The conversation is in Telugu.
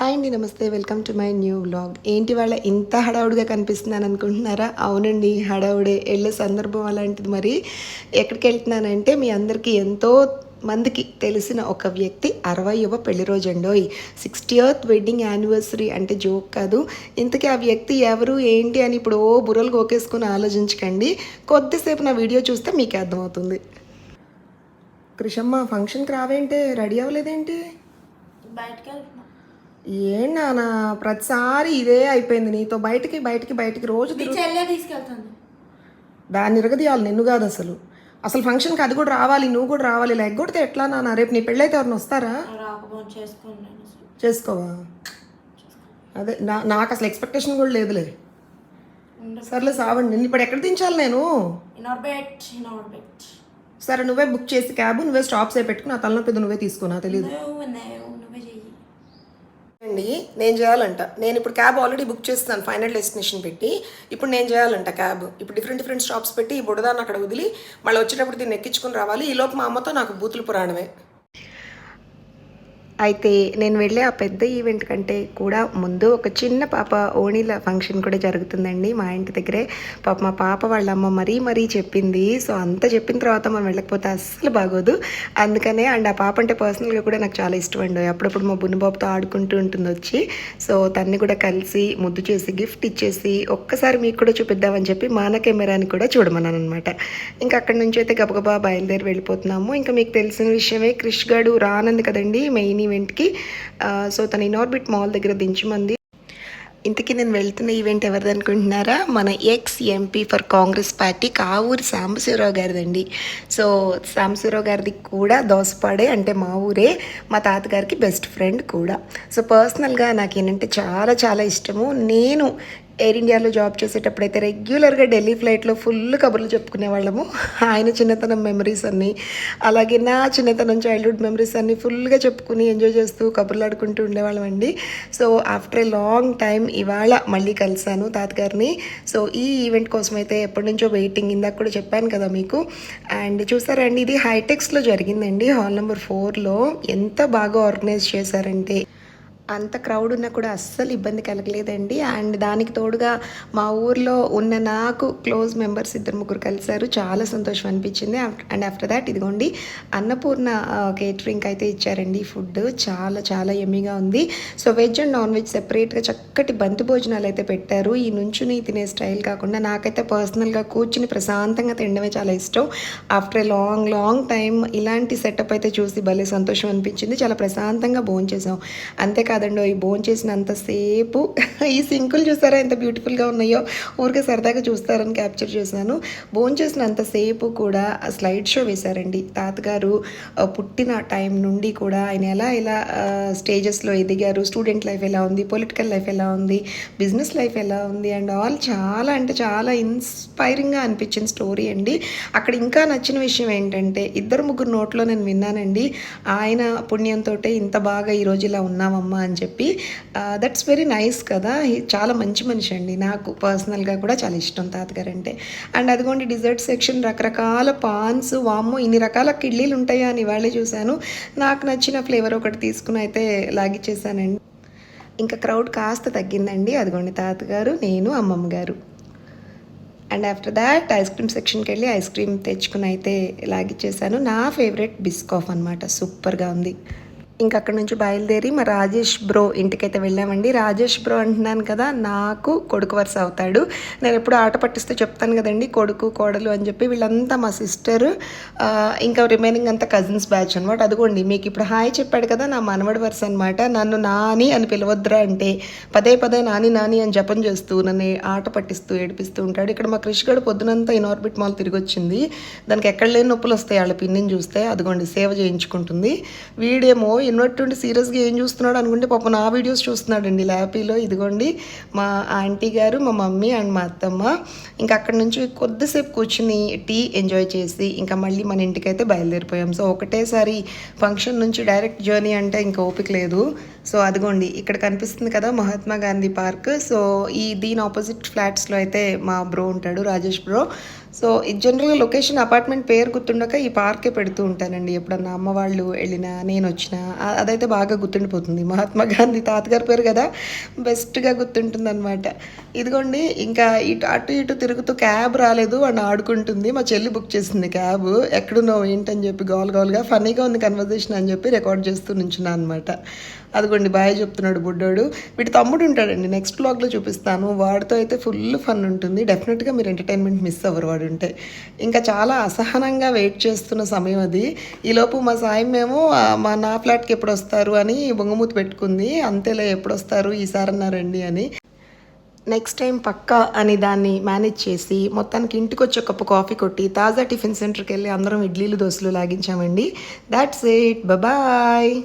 హాయ్ అండి నమస్తే. Welcome to my new vlog. ఏంటి వాళ్ళ ఇంత హడావుడిగా కనిపిస్తున్నాను అనుకుంటున్నారా? అవునండి హడావుడే. వెళ్ళే సందర్భం అలాంటిది మరి. ఎక్కడికి వెళ్తున్నానంటే మీ అందరికీ ఎంతో మందికి తెలిసిన ఒక వ్యక్తి అరవైవ పెళ్ళి రోజు అండోయ్ సిక్స్టీయత్ వెడ్డింగ్ యానివర్సరీ అంటే జోక్ కాదు. ఇంతకీ ఆ వ్యక్తి ఎవరు ఏంటి అని ఇప్పుడు ఓ బుర్రలు గోకేసుకుని ఆలోచించకండి. కొద్దిసేపు నా వీడియో చూస్తే మీకు అర్థమవుతుంది. కృషమ్మ ఫంక్షన్కి రావేంటి? రెడీ అవ్వలేదేంటి? బయటకు ఏం నాన్న ప్రతిసారి ఇదే అయిపోయింది నీతో బయటికి బయటికి బయటికి రోజు తీసుకెళ్తుంది. దాన్ని ఇరగదీయాలి నిన్ను కాదు అసలు. అసలు ఫంక్షన్కి అది కూడా రావాలి నువ్వు కూడా రావాలి ఇలా ఎగ్గొడితే ఎట్లా నాన్న రేపు నీ పెళ్ళైతే ఎవరిని వస్తారా. చేసుకోవా? అదే నా నాకు అసలు ఎక్స్పెక్టేషన్ కూడా లేదులే. సర్లే సావండి. నిన్ను ఇప్పుడు ఎక్కడ దించాలి నేను? సరే నువ్వే బుక్ చేసి క్యాబ్ నువ్వే స్టాప్స్ అయి పెట్టుకుని ఆ తలనొప్పి నువ్వే తీసుకో నాకు తెలియదు నువ్వు నువ్వు నువ్వే చెయ్యి అండి నేను చేయాలంట. నేను ఇప్పుడు క్యాబ్ ఆల్రెడీ బుక్ చేస్తున్నాను ఫైనల్ డెస్టినేషన్ పెట్టి. ఇప్పుడు నేను చేయాలంట క్యాబ్ ఇప్పుడు డిఫరెంట్ డిఫరెంట్ స్టాప్స్ పెట్టి ఈ బుడదాన్ని అక్కడ వదిలి మళ్ళీ వచ్చేటప్పుడు దీన్ని ఎక్కించుకుని రావాలి. ఈ లోపు మా అమ్మతో నాకు బూతులు పురాణమే. అయితే నేను వెళ్ళే ఆ పెద్ద ఈవెంట్ కంటే కూడా ముందు ఒక చిన్న పాప ఓణీల ఫంక్షన్ కూడా జరుగుతుందండి మా ఇంటి దగ్గరే. పాప మా పాప వాళ్ళ అమ్మ మరీ మరీ చెప్పింది. సో అంత చెప్పిన తర్వాత మనం వెళ్ళకపోతే అస్సలు బాగోదు. అందుకనే అండ్ ఆ పాప అంటే పర్సనల్గా కూడా నాకు చాలా ఇష్టం అండి. అప్పుడప్పుడు మా బున్నబాబుతో ఆడుకుంటూ ఉంటుంది వచ్చి. సో తన్ని కూడా కలిసి ముద్దు చేసి గిఫ్ట్ ఇచ్చేసి ఒక్కసారి మీకు కూడా చూపిద్దామని చెప్పి మాన కెమెరాని కూడా చూడమన్నాను అనమాట ఇంకా అక్కడి నుంచి అయితే గబగబా బయలుదేరి వెళ్ళిపోతున్నాము. ఇంకా మీకు తెలిసిన విషయమే క్రిష్ గాడు రానంది కదండి మెయిన్ ఈవెంట్కి. సో తను ఇనార్బిట్ మాల్ దగ్గర దించమంది. ఇంతకీ నేను వెళ్తున్న ఈవెంట్ ఎవరిది అనుకుంటున్నారా? మన ex MP for Congress party Kavuru Sambasivarao గారిదండి. So Sambasivarao గారిది కూడా దోసపాడే అంటే మా ఊరే మా తాతగారికి బెస్ట్ ఫ్రెండ్ కూడా. సో పర్సనల్గా నాకు ఏంటంటే చాలా చాలా ఇష్టము. నేను ఎయిర్ ఇండియాలో జాబ్ చేసేటప్పుడు అయితే రెగ్యులర్గా ఢిల్లీ ఫ్లైట్లో ఫుల్ కబుర్లు చెప్పుకునే వాళ్ళము. ఆయన చిన్నతనం మెమరీస్ అన్నీ అలాగే నా చిన్నతనం చైల్డ్హుడ్ మెమరీస్ అన్నీ ఫుల్గా చెప్పుకుని ఎంజాయ్ చేస్తూ కబుర్లు ఆడుకుంటూ ఉండేవాళ్ళం అండి. So after a long time ఇవాళ మళ్ళీ కలిశాను తాతగారిని. సో ఈ ఈవెంట్ కోసం అయితే ఎప్పటి నుంచో వెయిటింగ్ ఇందాక కూడా చెప్పాను కదా మీకు. అండ్ చూసారండి ఇది హైటెక్స్లో జరిగిందండి. హాల్ నెంబర్ ఫోర్లో ఎంత బాగా ఆర్గనైజ్ చేశారంటే అంత క్రౌడ్ ఉన్నా కూడా అస్సలు ఇబ్బంది కలగలేదండి. అండ్ దానికి తోడుగా మా ఊర్లో ఉన్న నాకు క్లోజ్ మెంబర్స్ ఇద్దరు ముగ్గురు కలిశారు. చాలా సంతోషం అనిపించింది. అండ్ ఆఫ్టర్ దాట్ ఇదిగోండి అన్నపూర్ణ కేటరింగ్ అయితే ఇచ్చారండి ఫుడ్ చాలా చాలా ఎమ్మీగా ఉంది. So veg and non veg సెపరేట్గా చక్కటి బంతి భోజనాలు అయితే పెట్టారు. ఈ నుంచుని తినే స్టైల్ కాకుండా నాకైతే పర్సనల్గా కూర్చుని ప్రశాంతంగా తినడమే చాలా ఇష్టం. After a long long time ఇలాంటి సెటప్ అయితే చూసి భలే సంతోషం అనిపించింది. చాలా ప్రశాంతంగా భోంచేసాం కాదండో ఈ భోజనం చేసినంతసేపు ఈ సింకులు చూసారా ఎంత బ్యూటిఫుల్గా ఉన్నాయో? ఊరికే సరదాగా చూస్తారని క్యాప్చర్ చేశాను. భోజనం చేసినంతసేపు కూడా స్లైడ్ షో వేశారండి. తాతగారు పుట్టిన టైం నుండి కూడా ఆయన ఎలా ఎలా స్టేజెస్లో ఎదిగారు స్టూడెంట్ లైఫ్ ఎలా ఉంది పొలిటికల్ లైఫ్ ఎలా ఉంది బిజినెస్ లైఫ్ ఎలా ఉంది అండ్ ఆల్ చాలా అంటే చాలా ఇన్స్పైరింగ్గా అనిపించిన స్టోరీ అండి. అక్కడ ఇంకా నచ్చిన విషయం ఏంటంటే ఇద్దరు ముగ్గురు నోట్లో నేను విన్నానండి ఆయన పుణ్యంతో ఇంత బాగా ఈరోజు ఇలా ఉన్నామమ్మా అని అని చెప్పి దట్స్ వెరీ నైస్ కదా. చాలా మంచి మనిషి అండి. నాకు పర్సనల్గా కూడా చాలా ఇష్టం తాతగారు అంటే. అండ్ అదిగోండి డిజర్ట్ సెక్షన్ రకరకాల పాన్స్ వామ్మో ఇన్ని రకాల కిడ్లీలు ఉంటాయా అని వాళ్ళే చూశాను. నాకు నచ్చిన ఫ్లేవర్ ఒకటి తీసుకుని అయితే లాగిచ్చేసానండి. ఇంకా క్రౌడ్ కాస్త తగ్గిందండి. అదిగోండి తాతగారు నేను అమ్మమ్మ గారు. And after that ice cream సెక్షన్కి వెళ్ళి ఐస్ క్రీమ్ తెచ్చుకుని అయితే లాగిచ్చేసాను. నా ఫేవరెట్ బిస్కాఫ్ అనమాట సూపర్గా ఉంది. ఇంకా అక్కడ నుంచి బయలుదేరి మా రాజేష్ బ్రో ఇంటికైతే వెళ్ళామండి. రాజేష్ బ్రో అంటున్నాను కదా నాకు కొడుకు వరుస అవుతాడు. నేను ఎప్పుడు ఆట పట్టిస్తూ చెప్తాను కదండి కొడుకు కోడలు అని చెప్పి వీళ్ళంతా మా సిస్టర్ ఇంకా రిమైనింగ్ అంతా కజిన్స్ బ్యాచ్ అనమాట అదిగోండి మీకు ఇప్పుడు హాయ్ చెప్పాడు కదా నా మనవడి వరుస అనమాట నన్ను నాని అని పిలవద్దురా అంటే పదే పదే నాని నాని అని జపం చేస్తూ నన్ను ఆట పట్టిస్తూ ఏడిపిస్తూ ఉంటాడు. ఇక్కడ మా క్రిష్ గడు పొద్దునంతా ఇనార్బిట్ మాల్ తిరిగి వచ్చింది దానికి ఎక్కడ లేని నొప్పులు వస్తాయి వాళ్ళ పిన్నిని చూస్తే. అదిగోండి సేవ చేయించుకుంటుంది. వీడేమో ఇన్నట్టుండి సీరియస్గా ఏం చూస్తున్నాడు అనుకుంటే పాప నా వీడియోస్ చూస్తున్నాడండి ల్యాపీలో. ఇదిగోండి మా ఆంటీ గారు మా మమ్మీ అండ్ మా అత్తమ్మ. ఇంకా అక్కడ నుంచి కొద్దిసేపు కూర్చుని టీ ఎంజాయ్ చేసి ఇంకా మళ్ళీ మన ఇంటికైతే బయలుదేరిపోయాం. సో ఒకటేసారి ఫంక్షన్ నుంచి డైరెక్ట్ జర్నీ అంటే ఇంకా ఓపిక లేదు. సో అదిగోండి ఇక్కడ కనిపిస్తుంది కదా మహాత్మా గాంధీ పార్క్. సో ఈ దీని ఆపోజిట్ ఫ్లాట్స్లో అయితే మా బ్రో ఉంటాడు రాజేష్ బ్రో. సో జనరల్గా లొకేషన్ అపార్ట్మెంట్ పేరు గుర్తుండక ఈ పార్కే పెడుతూ ఉంటానండి. ఎప్పుడన్నా అమ్మ వాళ్ళు వెళ్ళినా నేను వచ్చినా అదైతే బాగా గుర్తుండిపోతుంది. మహాత్మా గాంధీ తాతగారి పేరు కదా బెస్ట్గా గుర్తుంటుంది అనమాట ఇదిగోండి ఇంకా ఇటు అటు ఇటు తిరుగుతూ క్యాబ్ రాలేదు అని ఆడుకుంటుంది. మా చెల్లి బుక్ చేసింది క్యాబ్ ఎక్కడున్నావు ఏంటని చెప్పి గోల్ గోల్గా ఫన్నీగా ఉంది కన్వర్జేషన్ అని చెప్పి రికార్డ్ చేస్తూ నుంచున్నా అనమాట అదిగోండి బాయ్ చెప్తున్నాడు బుడ్డోడు. వీటి తమ్ముడు ఉంటాడండి నెక్స్ట్ బ్లాగ్లో చూపిస్తాను. వాడితో అయితే ఫుల్ ఫన్ ఉంటుంది. డెఫినెట్గా మీరు ఎంటర్టైన్మెంట్ మిస్ అవ్వరు వాడు. ఉంటే ఇంకా చాలా అసహనంగా వెయిట్ చేస్తున్న సమయం అది. ఈలోపు మా సాయం మేము మా నా ఫ్లాట్కి ఎప్పుడు వస్తారు అని బొంగమూతి పెట్టుకుంది. అంతేలే ఎప్పుడు వస్తారు ఈసారన్నా రండి అని. నెక్స్ట్ టైం పక్కా అని దాన్ని మేనేజ్ చేసి మొత్తానికి ఇంటికి వచ్చి ఒక కప్పు కాఫీ కొట్టి తాజా టిఫిన్ సెంటర్కి వెళ్ళి అందరం ఇడ్లీలు దోశలు లాగించామండి. That's it bye